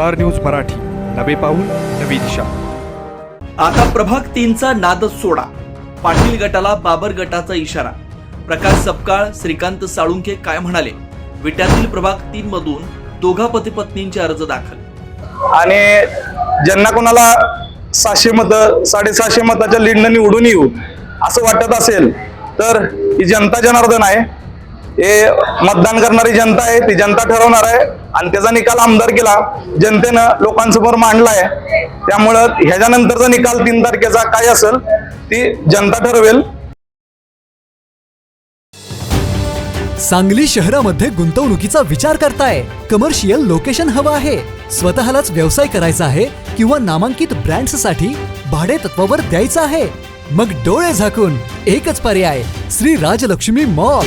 Star news Marathi. नवे पाऊल नवी दिशा. आता प्रभाग तीनचा नादच सोडा. पाटील गटाला बाबर गटाचा इशारा. प्रकाश सपकाळ श्रीकांत साळुंखे काय म्हणाले? विट्यातील प्रभाग तीन मधून दोघा पती पत्नींचे अर्ज दाखल. आणि ज्यांना कोणाला सहाशे मत साडेसहाशे मताच्या लीडनं निवडून येऊ असं वाटत असेल तर ही जनता जनार्दन आहे. हे मतदान करणारी जनता आहे ती जनता ठरवणार आहे. आणि त्याचा निकाल आमदार केला. जनतेनं लोकांसमोर मांडलाय. त्यामुळं ह्याच्यानंतरचा निकाल तीन तारखेचा काय असेल ती जनता ठरवेल. सांगली शहरामध्ये गुंतवणुकीचा विचार करताय. कमर्शियल लोकेशन हवं आहे. स्वतःलाच व्यवसाय करायचा आहे किंवा नामांकित ब्रँड्ससाठी भाडे तत्वावर द्यायचं आहे. मग डोळे झाकून एकच पर्याय श्री राजलक्ष्मी मॉल.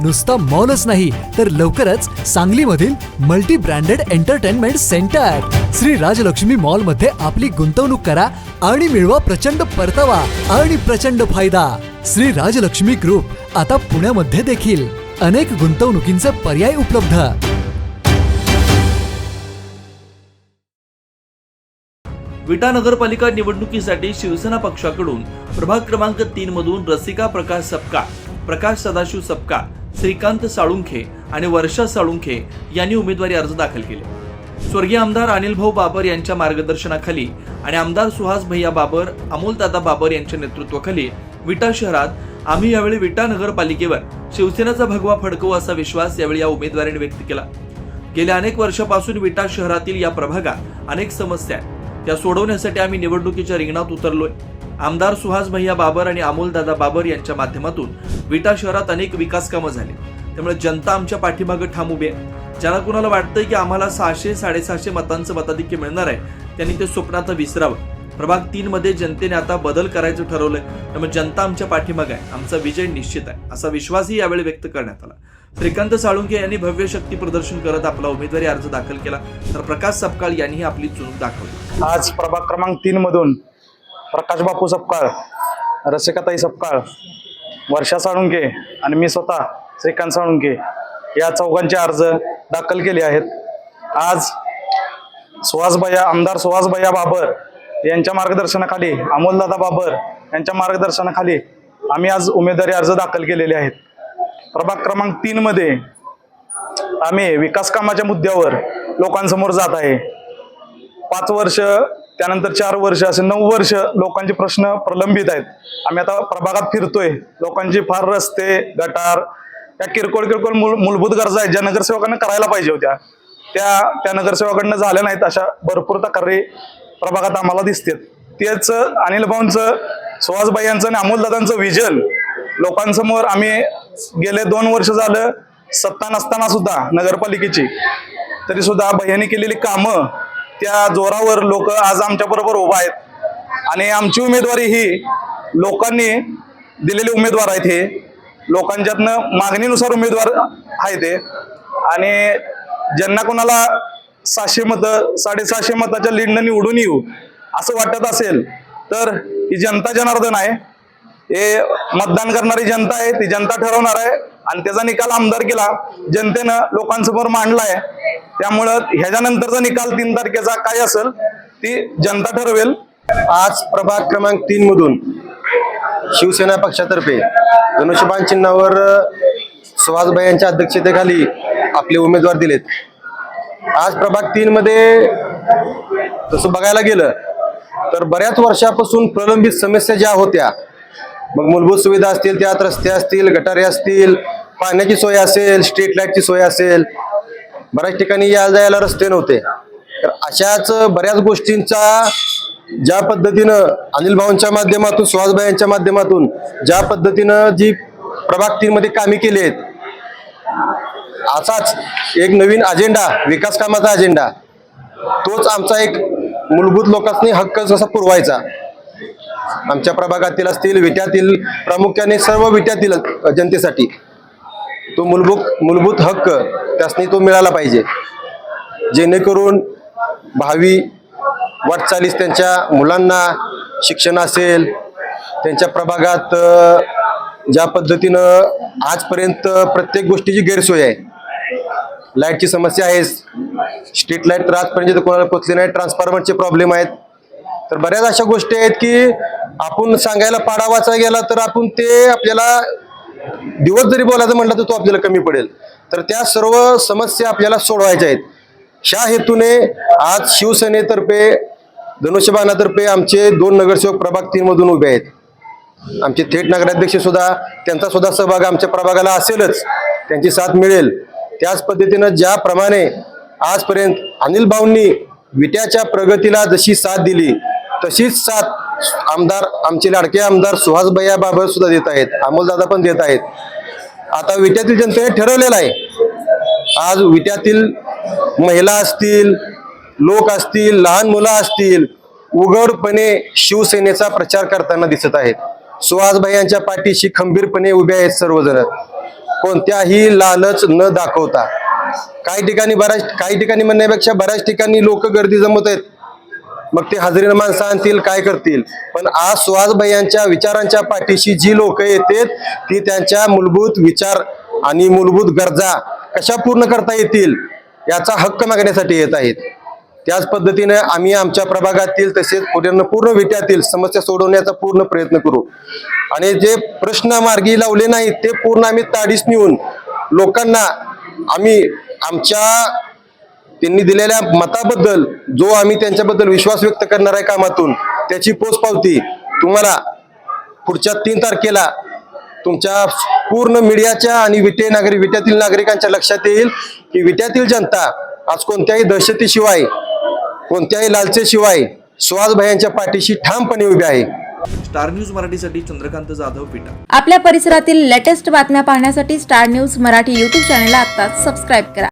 नुसता मॉलच नाही तर लवकरच सांगलीमधील multi branded entertainment centre Shri Rajlakshmi मॉलमध्ये आपली गुंतवणूक करा आणि मिळवा प्रचंड परतावा आणि प्रचंड फायदा. श्री राजलक्ष्मी ग्रुप आता पुण्यामध्ये देखील अनेक गुंतवणुकींचे पर्याय उपलब्ध. विटा नगरपालिका निवडणुकीसाठी शिवसेना पक्षाकडून प्रभाग क्रमांक तीन मधून रसिका प्रकाश सपकाळ प्रकाश सदाशिव सपकाळ श्रीकांत साळुंखे आणि वर्षा साळुंखे यांनी उमेदवारी अर्ज दाखल केले. स्वर्गीय आमदार अनिल भाऊ बाबर यांच्या मार्गदर्शनाखाली आणि आमदार सुहास भैया बाबर अमोलदादा बाबर यांच्या नेतृत्वाखाली विटा शहरात आम्ही यावेळी विटा नगरपालिकेवर शिवसेनेचा भगवा फडकवू असा विश्वास यावेळी या उमेदवारांनी व्यक्त केला. गेल्या अनेक वर्षापासून विटा शहरातील या प्रभागात अनेक समस्या आहेत. त्या सोडवण्यासाठी आम्ही निवडणुकीच्या रिंगणात उतरलोय. आमदार सुहास भैया बाबर आणि अमोलदादा बाबर यांच्या माध्यमातून विटा शहरात अनेक विकास कामं झाली. त्यामुळे जनता आमच्या पाठीमागे ठाम उभी आहे. ज्याला कुणाला वाटतंय की आम्हाला सहाशे साडेसहाशे मतांचं मताधिक्य मिळणार आहे त्यांनी ते स्वप्न आता विसरावं. प्रभाग तीन मध्ये जनतेने आता बदल करायचं ठरवलंय. त्यामुळे जनता आमच्या पाठीमागे आहे. आमचा विजय निश्चित आहे. असा विश्वासही यावेळी व्यक्त करण्यात आला. श्रीकांत साळुंके यांनी भव्य शक्ती प्रदर्शन करत आपला उमेदवारी अर्ज दाखल केला. तर प्रकाश सपकाळ यांनीही आपली चुणूक दाखवली. आज प्रभाग क्रमांक तीन मधून प्रकाश बापू सपकाळ रसिकाताई सपकाळ वर्षा साळुंके आणि मी स्वतः श्रीकांत साळुंके या चौघांचे अर्ज दाखल केले आहेत. आज सुहासभैया आमदार सुहासभैया बाबर यांच्या मार्गदर्शनाखाली अमोलदादा बाबर यांच्या मार्गदर्शनाखाली आम्ही आज उमेदवारी अर्ज दाखल केलेले आहेत. प्रभाग क्रमांक तीनमध्ये आम्ही विकास कामाच्या मुद्द्यावर लोकांसमोर जात आहे. पाच वर्ष त्यानंतर चार वर्ष असे नऊ वर्ष लोकांचे प्रश्न प्रलंबित आहेत. आम्ही आता प्रभागात फिरतोय. लोकांची फार रस्ते गटार या किरकोळ किरकोळ मूल मूलभूत गरजा आहेत ज्या नगरसेवकांना करायला पाहिजे होत्या. त्या त्या नगरसेवकांना झाल्या नाहीत अशा भरपूर तक्रारी प्रभागात आम्हाला दिसतात. तेच अनिल भाऊंचं सुहासबाई यांचं आणि अमोलदादांचं विजन लोकांसमोर आम्ही गेले दोन वर्ष झालं. सत्ता नसताना सुद्धा नगरपालिकेची. तरी सुद्धा भैयानी केलेली कामं त्या जोरावर लोक आज आमच्या बरोबर उभा आहेत. आणि आमची उमेदवारी ही लोकांनी दिलेले उमेदवार आहेत हे. लोकांच्यातनं मागणीनुसार उमेदवार आहे ते आणि ज्यांना कोणाला सहाशे मतं साडेसहाशे मताच्या लीडनं निवडून येऊ असं वाटत असेल तर ही जनता जनार्दन आहे. हे मतदान करणारी जनता आहे ती जनता ठरवणार आहे. आणि त्याचा निकाल आमदार केला. जनतेनं लोकांसमोर मांडला आहे त्यामुळं ह्याच्यानंतरचा निकाल तीन तारखेचा काय असेल ती जनता ठरवेल. आज प्रभाग क्रमांक तीन मधून शिवसेना पक्षातर्फे धनुष्यबाण चिन्हावर सुहासभाई यांच्या अध्यक्षतेखाली आपले उमेदवार दिलेत. आज प्रभाग तीन मध्ये तसं बघायला गेलं तर बऱ्याच वर्षापासून प्रलंबित समस्या ज्या होत्या मग मूलभूत सुविधा असतील त्यात रस्ते असतील गटारे असतील पाण्याची सोय असेल स्ट्रीट लाईटची सोय असेल बऱ्याच ठिकाणी या जायला रस्ते नव्हते. तर अशाच बऱ्याच गोष्टींचा ज्या पद्धतीनं अनिल भाऊंच्या माध्यमातून सुहासभाई यांच्या माध्यमातून ज्या पद्धतीनं जी प्रभाग तीन मध्ये कामे केली आहेत असाच एक नवीन अजेंडा विकास कामाचा अजेंडा तोच आमचा एक मूलभूत लोकांनी हक्क जसा पुरवायचा. आमच्या प्रभागातील असतील विट्यातील प्रामुख्याने सर्व विट्यातील जनतेसाठी तो मूलभूत मूलभूत हक्क त्यासनी तो मिळाला पाहिजे. जेणेकरून भावी वाटचालीस त्यांच्या मुलांना शिक्षण असेल त्यांच्या प्रभागात ज्या पद्धतीनं आजपर्यंत प्रत्येक गोष्टीची गैरसोय आहे. लाईटची समस्या आहे स्ट्रीट लाइट तर आजपर्यंत कोणाला पोचली नाही ट्रान्सफॉर्मरचे प्रॉब्लेम आहेत. तर बऱ्याच अशा गोष्टी आहेत की आपण सांगायला पाडा वाचा गेला तर आपण ते आपल्याला दिवस जरी बोलायचं म्हटलं तर तो आपल्याला कमी पडेल. तर त्या सर्व समस्या आपल्याला सोडवायच्या आहेत. ह्या हेतूने आज शिवसेनेतर्फे धनुष्यबाणातर्फे आमचे दोन नगरसेवक प्रभाग तीन मधून उभे आहेत. आमचे थेट नगराध्यक्ष सुद्धा त्यांचा सुद्धा सहभाग आमच्या प्रभागाला असेलच त्यांची साथ मिळेल. त्याच पद्धतीनं ज्याप्रमाणे आजपर्यंत अनिल भाऊंनी विट्याच्या प्रगतीला जशी साथ दिली तशीच साथ आमदार आमचे लाडके आमदार सुहासभैया बाबर सुद्धा देत आहेत. अमोलदादा पण देत आहेत. आता विट्यातील जनतेने ठरवलेलं आहे. आज विट्यातील महिला असतील लोक असतील लहान मुलं असतील उघडपणे शिवसेनेचा प्रचार करताना दिसत आहेत. सुहासभाई यांच्या पाठीशी खंबीरपणे उभे आहेत सर्वजण. कोणत्याही लालच न दाखवता. काही ठिकाणी बऱ्याच काही ठिकाणी म्हणण्यापेक्षा बऱ्याच ठिकाणी लोक गर्दी जमत आहेत. मग ते हजेरीनं माणसं आणतील काय करतील? पण आज सुहासभाई यांच्या विचारांच्या पाठीशी जी लोक येतात ती त्यांच्या मूलभूत विचार आणि मूलभूत गरजा कशा पूर्ण करता येतील याचा हक्क मागण्यासाठी येत आहेत. त्याच पद्धतीने आम्ही आमच्या प्रभागातील तसेच पूर्ण पूर्ण विट्यातील समस्या सोडवण्याचा पूर्ण प्रयत्न करू. आणि जे प्रश्न मार्गी लावले नाहीत ते पूर्ण आम्ही ताडीस नेऊन लोकांना आम्ही आमच्या त्यांनी दिलेल्या मताबद्दल जो आम्ही त्यांच्याबद्दल विश्वास व्यक्त करणार आहे कामातून त्याची पोचपावती तुम्हाला पुढच्या तीन तारखेला तुमच्या पूर्ण मीडियाच्या आणि विटे नागरिक विट्यातील नागरिकांच्या लक्षात येईल की विट्यातील जनता आज कोणत्याही दहशतीशिवाय कोणत्याही लालसेशिवाय सुहासभाईंच्या पाठीशी ठामपणे उभी आहे. स्टार न्यूज मराठीसाठी चंद्रकांत जाधव विटा आपल्या परिसरातील लेटेस्ट बातम्या पाहण्यासाठी स्टार न्यूज मराठी यूट्यूब चॅनलला आत्ताच सबस्क्राईब करा.